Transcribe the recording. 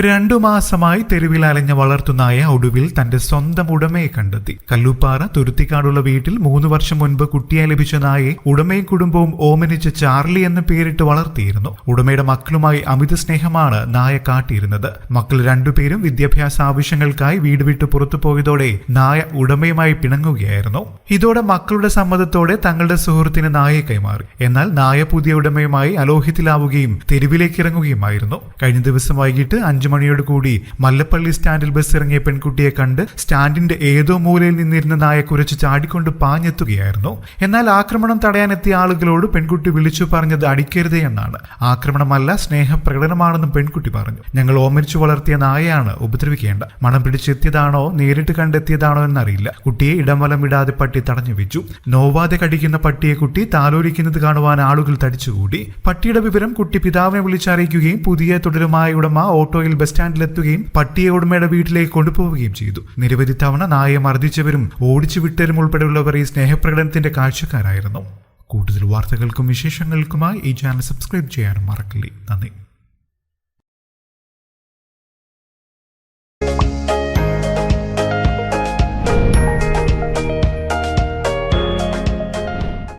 രണ്ടു മാസമായി തെരുവിൽ അലഞ്ഞ വളർത്തുനായ ഒടുവിൽ തന്റെ സ്വന്തം ഉടമയെ കണ്ടെത്തി. കല്ലുപ്പാറ തുരുത്തിക്കാടുള്ള വീട്ടിൽ മൂന്ന് വർഷം മുൻപ് കുട്ടിയെ ലഭിച്ച നായെ ഉടമയും കുടുംബവും ഓമനിച്ച് ചാർലി എന്ന് പേരിട്ട് വളർത്തിയിരുന്നു. ഉടമയുടെ മക്കളുമായി അമിത സ്നേഹമാണ് നായ കാട്ടിയിരുന്നത്. മക്കൾ രണ്ടുപേരും വിദ്യാഭ്യാസ ആവശ്യങ്ങൾക്കായി വീട് വിട്ടു പുറത്തു പോയതോടെ നായ ഉടമയുമായി പിണങ്ങുകയായിരുന്നു. ഇതോടെ മക്കളുടെ സമ്മതത്തോടെ തങ്ങളുടെ സുഹൃത്തിന് നായയെ കൈമാറി. എന്നാൽ നായ പുതിയ ഉടമയുമായി അലോഹ്യത്തിലാവുകയും തെരുവിലേക്ക് ഇറങ്ങുകയുമായിരുന്നു. കഴിഞ്ഞ ദിവസം വൈകിട്ട് അഞ്ചു മണിയോട് കൂടി മല്ലപ്പള്ളി സ്റ്റാൻഡിൽ ബസ് ഇറങ്ങിയ പെൺകുട്ടിയെ കണ്ട് സ്റ്റാൻഡിന്റെ ഏതോ മൂലയിൽ നിന്നിരുന്ന നായ കുരച്ച് ചാടിക്കൊണ്ട് പാഞ്ഞെത്തുകയായിരുന്നു. എന്നാൽ ആക്രമണം തടയാനെത്തിയ ആളുകളോട് പെൺകുട്ടി വിളിച്ചു പറഞ്ഞത് അടിക്കരുതേ എന്നാണ്. ആക്രമണമല്ല സ്നേഹപ്രകടനമാണെന്നും പെൺകുട്ടി പറഞ്ഞു. ഞങ്ങൾ ഓമരിച്ചു വളർത്തിയ നായയാണ് ഉപദ്രവിക്കേണ്ട. മണം പിടിച്ചെത്തിയതാണോ നേരിട്ട് കണ്ടെത്തിയതാണോ എന്നറിയില്ല. കുട്ടിയെ ഇടംവലം വിടാതെ പട്ടി തടഞ്ഞു വെച്ചു. നോവാതെ കടിക്കുന്ന പട്ടിയെ കുട്ടി താലോലിക്കുന്നത് കാണുവാൻ ആളുകൾ തടിച്ചുകൂടി. പട്ടിയുടെ വിവരം കുട്ടി പിതാവിനെ വിളിച്ചറിയിക്കുകയും പുതിയ തുടരുമായ ഉടമ ഓട്ടോയിൽ ബസ് സ്റ്റാൻഡിലെത്തുകയും പട്ടിയെ ഉടമയുടെ വീട്ടിലേക്ക് കൊണ്ടുപോവുകയും ചെയ്തു. നിരവധി തവണ നായയെ മർദ്ദിച്ചവരും ഓടിച്ചു വിട്ടവരും ഉൾപ്പെടെയുള്ളവർ ഈ സ്നേഹപ്രകടനത്തിന്റെ കാഴ്ചക്കാരായിരുന്നു. കൂടുതൽ വാർത്തകൾക്കും വിശേഷങ്ങൾക്കുമായി ഈ ചാനൽ സബ്സ്ക്രൈബ് ചെയ്യാനും മറക്കില്ലേ. നന്ദി.